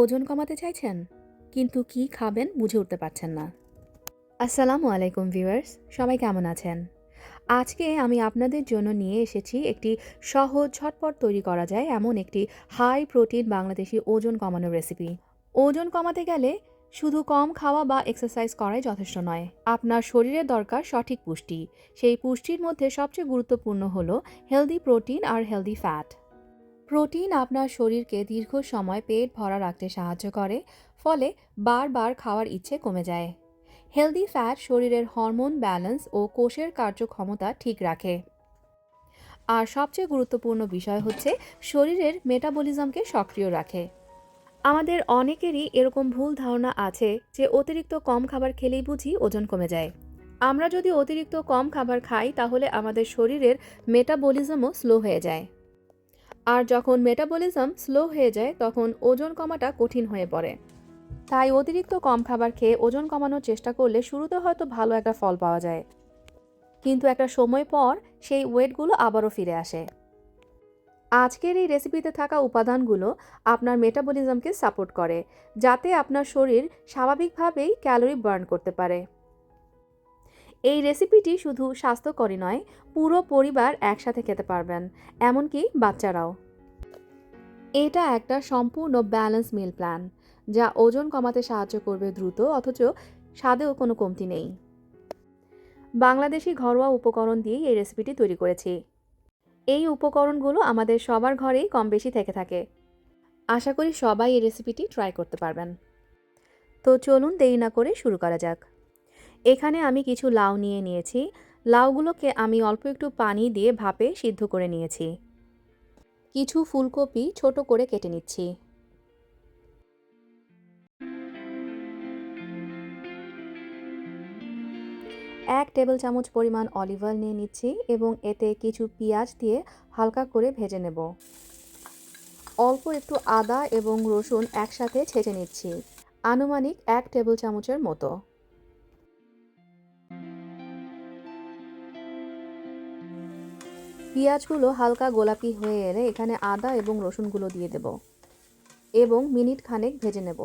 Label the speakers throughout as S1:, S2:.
S1: ওজন কমাতে চাইছেন? কিন্তু কি খাবেন বুঝে উঠতে পারছেন না। আসসালামু আলাইকুম ভিউয়ার্স, সবাই কেমন আছেন? আজকে আমি আপনাদের জন্য নিয়ে এসেছি একটি সহজ ঝটপট তৈরি করা যায় এমন একটি হাই প্রোটিন বাংলাদেশি ওজন কমানোর রেসিপি ওজন কমাতে গেলে শুধু কম খাওয়া বা এক্সারসাইজ করাই যথেষ্ট নয়, আপনার শরীরের দরকার সঠিক পুষ্টি। সেই পুষ্টির মধ্যে সবচেয়ে গুরুত্বপূর্ণ হলো হেলদি প্রোটিন আর হেলদি ফ্যাট প্রোটিন আপনার শরীরকে দীর্ঘ সময় পেট ভরা রাখতে সাহায্য করে, ফলে বারবার খাওয়ার ইচ্ছে কমে যায়। হেলদি ফ্যাট শরীরের হরমোন ব্যালেন্স ও কোষের কার্যক্ষমতা ঠিক রাখে। আর সবচেয়ে গুরুত্বপূর্ণ বিষয় হচ্ছে শরীরের মেটাবলিজমকে সক্রিয় রাখে। আমাদের অনেকেরই এরকম ভুল ধারণা আছে যে অতিরিক্ত কম খাবার খেলেই বুঝি ওজন কমে যায়। আমরা যদি অতিরিক্ত কম খাবার খাই, তাহলে আমাদের শরীরের মেটাবলিজমও স্লো হয়ে যায়। আর যখন মেটাবলিজম স্লো হয়ে যায়, তখন ওজন কমাটা কঠিন হয়ে পড়ে। তাই অতিরিক্ত কম খাবার খেয়ে ওজন কমানোর চেষ্টা করলে শুরুতে হয়তো ভালো একটা ফল পাওয়া যায়। কিন্তু একটা সময় পর সেই ওয়েটগুলো আবারও ফিরে আসে। আজকের এই রেসিপিতে থাকা উপাদানগুলো আপনার মেটাবলিজমকে সাপোর্ট করে, যাতে আপনার শরীর স্বাভাবিকভাবেই ক্যালোরি বার্ন করতে পারে। এই রেসিপিটি শুধু স্বাস্থ্যকরই নয়, পুরো পরিবার একসাথে খেতে পারবেন, এমনকি বাচ্চারাও। এটা একটা সম্পূর্ণ ব্যালেন্স মিল প্ল্যান যা ওজন কমাতে সাহায্য করবে দ্রুত, অথচ স্বাদেও কোনো কমতি নেই। বাংলাদেশি ঘরোয়া উপকরণ দিয়েই এই রেসিপিটি তৈরি করেছি। এই উপকরণগুলো আমাদের সবার ঘরেই কম বেশি থেকে থাকে। আশা করি সবাই এই রেসিপিটি ট্রাই করতে পারবেন। তো চলুন দেরি না করে শুরু করা যাক। এখানে আমি কিছু লাউ নিয়ে নিয়েছি। লাউগুলোকে আমি অল্প একটু পানি দিয়ে ভাপে সিদ্ধ করে নিয়েছি। কিছু ফুলকপি ছোট করে কেটে নিচ্ছি। এক টেবিল চামচ পরিমাণ অলিভ অয়েল নিয়ে নিচ্ছি এবং এতে কিছু পেঁয়াজ দিয়ে হালকা করে ভেজে নেব। অল্প একটু আদা এবং রসুন একসাথে ছেঁচে নিচ্ছি। আনুমানিক এক টেবিল চামচের মতো। পেঁয়াজগুলো হালকা গোলাপি হয়ে এলে এখানে আদা এবং রসুনগুলো দিয়ে দেব এবং মিনিট খানেক ভেজে নেব।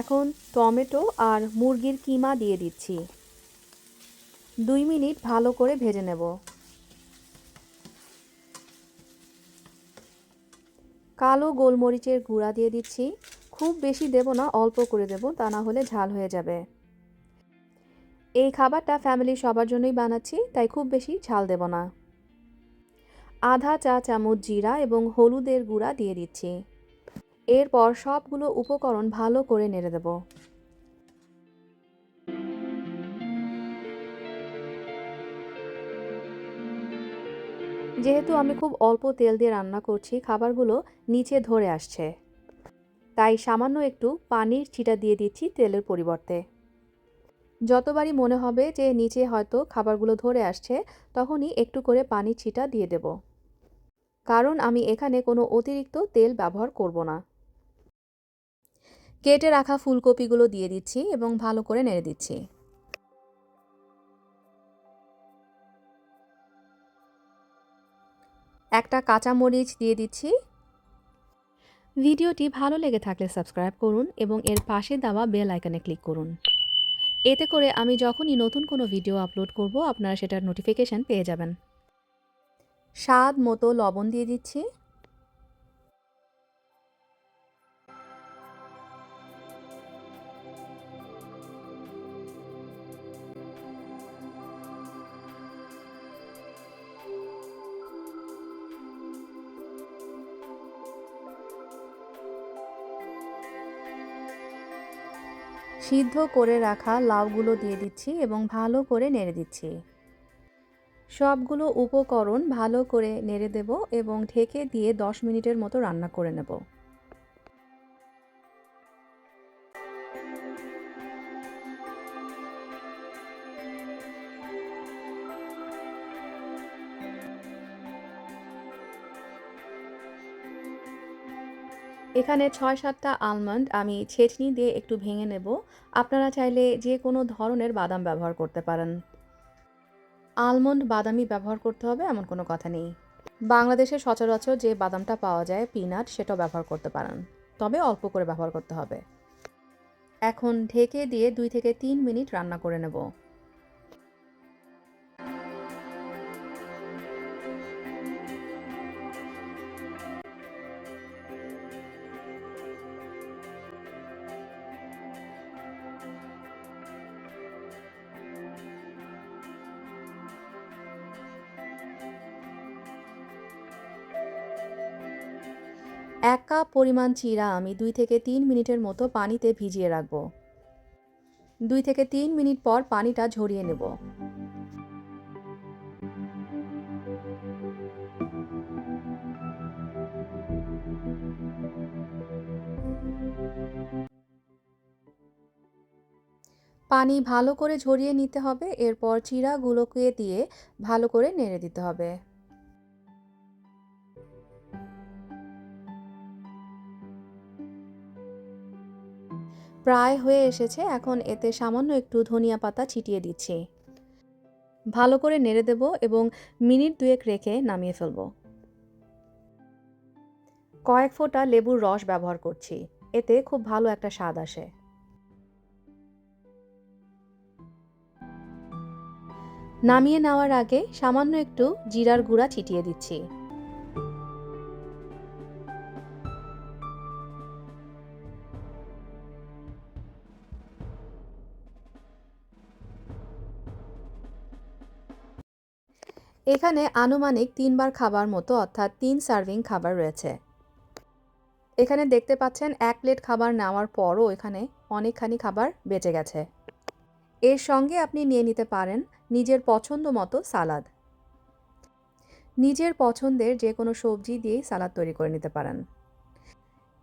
S1: এখন টমেটো আর মুরগির কিমা দিয়ে দিচ্ছি। দুই মিনিট ভালো করে ভেজে নেব। কালো গোলমরিচের গুঁড়া দিয়ে দিচ্ছি। খুব বেশি দেব না, অল্প করে দেব, তা না হলে ঝাল হয়ে যাবে। এই খাবারটা ফ্যামিলির সবার জন্যই বানাচ্ছি, তাই খুব বেশি ঝাল দেব না। আধা চা চামচ জিরা এবং হলুদের গুঁড়া দিয়ে দিচ্ছি। এরপর সবগুলো উপকরণ ভালো করে নেড়ে দেব। যেহেতু আমি খুব অল্প তেল দিয়ে রান্না করছি, খাবারগুলো নিচে ধরে আসছে। তাই সামান্য একটু পানির ছিটা দিয়ে দিচ্ছি তেলের পরিবর্তে। যতবারই মনে হবে যে নিচে হয়তো খাবারগুলো ধরে আসছে, তখনই একটু করে পানি ছিটা দিয়ে দেব। কারণ আমি এখানে কোনো অতিরিক্ত তেল ব্যবহার করব না। কেটে রাখা ফুলকপিগুলো দিয়ে দিচ্ছি এবং ভালো করে নেড়ে দিচ্ছি। একটা কাঁচামরিচ দিয়ে দিচ্ছি। ভিডিওটি ভালো লেগে থাকলে সাবস্ক্রাইব করুন এবং এর পাশে দেওয়া বেল আইকনে ক্লিক করুন। এতে করে আমি যখনই নতুন কোনো ভিডিও আপলোড করব, আপনারা সেটার নোটিফিকেশান পেয়ে যাবেন। স্বাদ মতো লবণ দিয়ে দিচ্ছি। সিদ্ধ করে রাখা লাউগুলো দিয়ে দিচ্ছি এবং ভালো করে নেড়ে দিচ্ছি। সবগুলো উপকরণ ভালো করে নেড়ে দেব এবং ঢেকে দিয়ে দশ মিনিটের মতো রান্না করে নেব। এখানে ছয় সাতটা আলমন্ড আমি ছেঁচনি দিয়ে একটু ভেঙে নেব। আপনারা চাইলে যে কোনো ধরনের বাদাম ব্যবহার করতে পারেন। আলমন্ড বাদামই ব্যবহার করতে হবে, এমন কোনো কথা নেই। বাংলাদেশে সচরাচর যে বাদামটা পাওয়া যায় পিনাট সেটাও ব্যবহার করতে পারেন। তবে অল্প করে ব্যবহার করতে হবে। এখন ঢেকে দিয়ে দুই থেকে তিন মিনিট রান্না করে নেব। এক কাপ পরিমাণ চিরা আমি দুই থেকে তিন মিনিটের মতো পানিতে ভিজিয়ে রাখব। দুই থেকে তিন মিনিট পর পানিটা ঝরিয়ে নেব। পানি ভালো করে ঝরিয়ে নিতে হবে, এরপর চিরাগুলোকে দিয়ে ভালো করে নেড়ে দিতে হবে। প্রায় হয়ে এসেছে, এখন এতে সামান্য একটু ধনিয়া পাতা ছিটিয়ে দিচ্ছি। ভালো করে নেড়ে দেব এবং মিনিট দুয়েক রেখে নামিয়ে ফেলব। কয়েক ফোঁটা লেবুর রস ব্যবহার করছি, এতে খুব ভালো একটা স্বাদ আসে। নামিয়ে নেওয়ার আগে সামান্য একটু জিরার গুঁড়া ছিটিয়ে দিচ্ছি। এখানে আনুমানিক তিনবার খাবার মতো, অর্থাৎ তিন সার্ভিং খাবার রয়েছে। এখানে দেখতে পাচ্ছেন, এক প্লেট খাবার নেওয়ার পরও এখানে অনেকখানি খাবার বেঁচে গেছে। এর সঙ্গে আপনি নিয়ে নিতে পারেন নিজের পছন্দ মতো সালাদ। নিজের পছন্দের যে কোনো সবজি দিয়েই সালাদ তৈরি করে নিতে পারেন।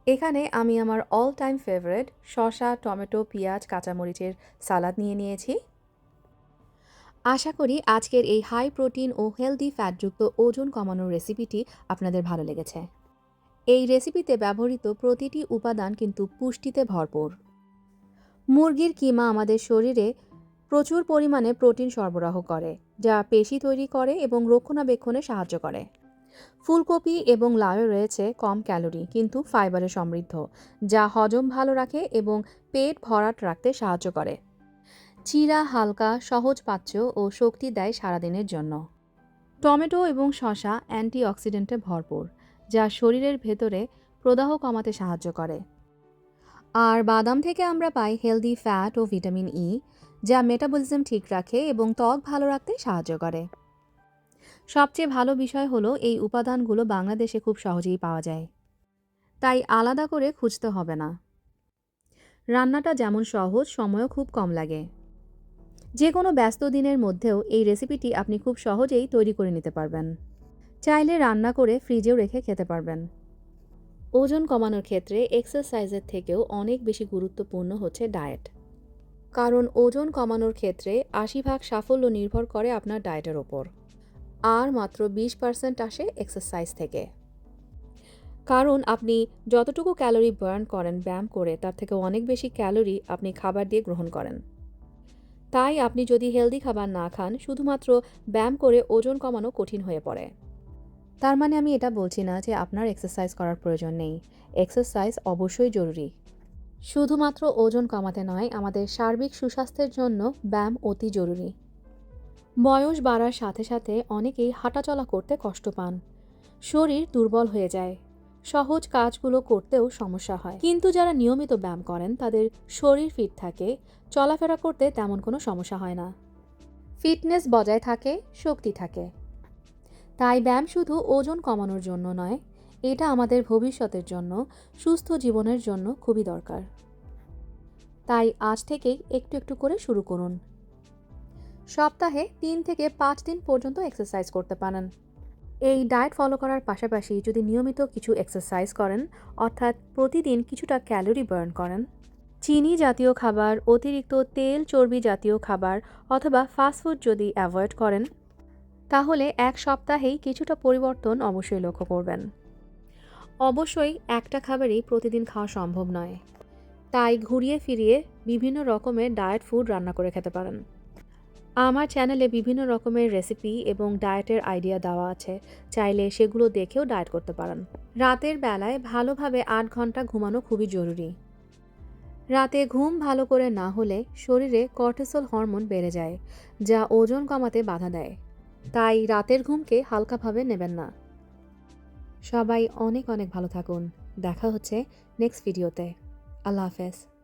S1: এখানে আমি আমার অল টাইম ফেভারেট শসা, টমেটো, পেঁয়াজ, কাঁচামরিচের সালাদ নিয়ে নিয়েছি। আশা করি আজকের এই হাই প্রোটিন ও হেলদি ফ্যাটযুক্ত ওজন কমানোর রেসিপিটি আপনাদের ভালো লেগেছে। এই রেসিপিতে ব্যবহৃত প্রতিটি উপাদান কিন্তু পুষ্টিতে ভরপুর। মুরগির কিমা আমাদের শরীরে প্রচুর পরিমাণে প্রোটিন সরবরাহ করে, যা পেশি তৈরি করে এবং রক্ষণাবেক্ষণে সাহায্য করে। ফুলকপি এবং লাউয়ে রয়েছে কম ক্যালোরি, কিন্তু ফাইবারে সমৃদ্ধ, যা হজম ভালো রাখে এবং পেট ভরাট রাখতে সাহায্য করে। চিরা, হালকা, সহজ পাচ্য ও শক্তি দেয় সারাদিনের জন্য। টমেটো এবং শসা অ্যান্টিঅক্সিডেন্টে ভরপুর, যা শরীরের ভেতরে প্রদাহ কমাতে সাহায্য করে। আর বাদাম থেকে আমরা পাই হেলদি ফ্যাট ও ভিটামিন ই যা মেটাবলিজম ঠিক রাখে এবং ত্বক ভালো রাখতে সাহায্য করে। সবচেয়ে ভালো বিষয় হলো এই উপাদানগুলো বাংলাদেশে খুব সহজেই পাওয়া যায়। তাই আলাদা করে খুঁজতে হবে না। রান্নাটা যেমন সহজ, সময়ও খুব কম লাগে। যে কোনো ব্যস্ত দিনের মধ্যেও এই রেসিপিটি আপনি খুব সহজেই তৈরি করে নিতে পারবেন। চাইলে রান্না করে ফ্রিজেও রেখে খেতে পারবেন। ওজন কমানোর ক্ষেত্রে এক্সারসাইজের থেকেও অনেক বেশি গুরুত্বপূর্ণ হচ্ছে ডায়েট। কারণ ওজন কমানোর ক্ষেত্রে আশি ভাগ সাফল্য নির্ভর করে আপনার ডায়েটের ওপর। আর মাত্র বিশ পার্সেন্ট আসে এক্সারসাইজ থেকে। কারণ আপনি যতটুকু ক্যালোরি বার্ন করেন ব্যায়াম করে, তার থেকে অনেক বেশি ক্যালোরি আপনি খাবার দিয়ে গ্রহণ করেন। তাই আপনি যদি হেলদি খাবার না খান শুধুমাত্র ব্যায়াম করে ওজন কমানো কঠিন হয়ে পড়ে। তার মানে আমি এটা বলছি না যে আপনার এক্সারসাইজ করার প্রয়োজন নেই। এক্সারসাইজ অবশ্যই জরুরি। শুধুমাত্র ওজন কমাতে নয় আমাদের সার্বিক সুস্বাস্থ্যের জন্য ব্যায়াম অতি জরুরি। বয়স বাড়ার সাথে সাথে অনেকেই হাঁটাচলা করতে কষ্ট পান। শরীর দুর্বল হয়ে যায়। সহজ কাজগুলো করতেও সমস্যা হয়। কিন্তু যারা নিয়মিত ব্যায়াম করেন, তাদের শরীর ফিট থাকে, চলাফেরা করতে তেমন কোনো সমস্যা হয় না। ফিটনেস বজায় থাকে, শক্তি থাকে। তাই ব্যায়াম শুধু ওজন কমানোর জন্য নয়, এটা আমাদের ভবিষ্যতের জন্য, সুস্থ জীবনের জন্য খুবই দরকার। তাই আজ থেকেই একটু একটু করে শুরু করুন। সপ্তাহে তিন থেকে পাঁচ দিন পর্যন্ত এক্সারসাইজ করতে পারেন। এই ডায়েট ফলো করার পাশাপাশি যদি নিয়মিত কিছু এক্সারসাইজ করেন, অর্থাৎ প্রতিদিন কিছুটা ক্যালোরি বার্ন করেন, চিনি জাতীয় খাবার, অতিরিক্ত তেল চর্বি জাতীয় খাবার অথবা ফাস্টফুড যদি অ্যাভয়েড করেন, তাহলে এক সপ্তাহেই কিছুটা পরিবর্তন অবশ্যই লক্ষ্য করবেন। অবশ্যই একটা খাবারই প্রতিদিন খাওয়া সম্ভব নয়। তাই ঘুরিয়ে ফিরিয়ে বিভিন্ন রকমের ডায়েট ফুড রান্না করে খেতে পারেন। আমার চ্যানেলে বিভিন্ন রকমের রেসিপি এবং ডায়েটের আইডিয়া দেওয়া আছে। চাইলে সেগুলো দেখেও ডায়েট করতে পারেন। রাতের বেলায় ভালোভাবে আট ঘণ্টা ঘুমানো খুবই জরুরি। রাতে ঘুম ভালো করে না হলে শরীরে কর্টিসল হরমোন বেড়ে যায়, যা ওজন কমাতে বাধা দেয়। তাই রাতের ঘুমকে হালকাভাবে নেবেন না। সবাই অনেক অনেক ভালো থাকুন। দেখা হচ্ছে নেক্সট ভিডিওতে আল্লাহ হাফেজ।